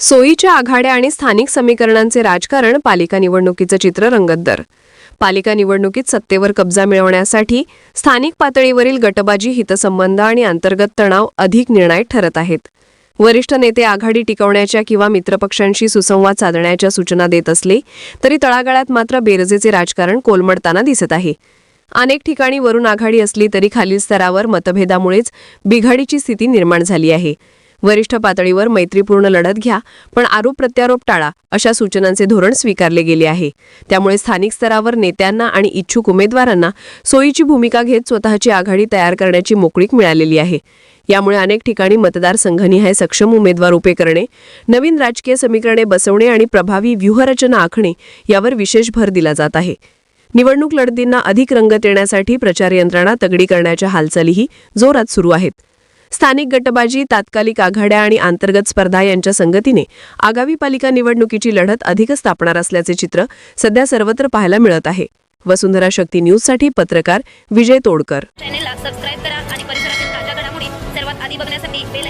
सोयीच्या आघाड्या आणि स्थानिक समीकरणांचे राजकारण पालिका निवडणुकीचं चित्र रंगतदार. पालिका निवडणुकीत सत्तेवर कब्जा मिळवण्यासाठी स्थानिक पातळीवरील गटबाजी हितसंबंध आणि अंतर्गत तणाव अधिक निर्णायक ठरत आहेत. वरिष्ठ नेते आघाडी टिकवण्याच्या किंवा मित्रपक्षांशी सुसंवाद साधण्याच्या सूचना देत असले तरी तळागाळात मात्र बेरजेचे राजकारण कोलमडताना दिसत आहे. अनेक ठिकाणी वरून आघाडी असली तरी खालील स्तरावर मतभेदामुळेच बिघाडीची स्थिती निर्माण झाली आहे. वरिष्ठ पातळीवर मैत्रीपूर्ण लढत घ्या पण आरोप प्रत्यारोप टाळा अशा सूचनांचे धोरण स्वीकारले गेले आहे. त्यामुळे स्थानिक स्तरावर नेत्यांना आणि इच्छुक उमेदवारांना सोयीची भूमिका घेत स्वतःची आघाडी तयार करण्याची मोकळीक मिळालेली आहे. यामुळे अनेक ठिकाणी मतदारसंघनिहाय सक्षम उमेदवार उभे करणे नवीन राजकीय समीकरणे बसवणे आणि प्रभावी व्यूहरचना आखणे यावर विशेष भर दिला जात आहे. निवडणूक लढतींना अधिक रंगत येण्यासाठी प्रचार यंत्रणा तगडी करण्याच्या हालचालीही जोरात सुरू आहेत. स्थानिक गटबाजी तात्कालिक आघाड्या आणि अंतर्गत स्पर्धा यांच्या संगतीने आगामी पालिका निवडणुकीची लढत अधिकच तापणार असल्याचे चित्र सध्या सर्वत्र पाहायला मिळत आहे. वसुंधरा शक्ती न्यूजसाठी पत्रकार विजय तोडकर. चॅनेलला सबस्क्राईब करा आणि परिसरातील ताज्या घडामोडी सर्वात आधी बघण्यासाठी बेल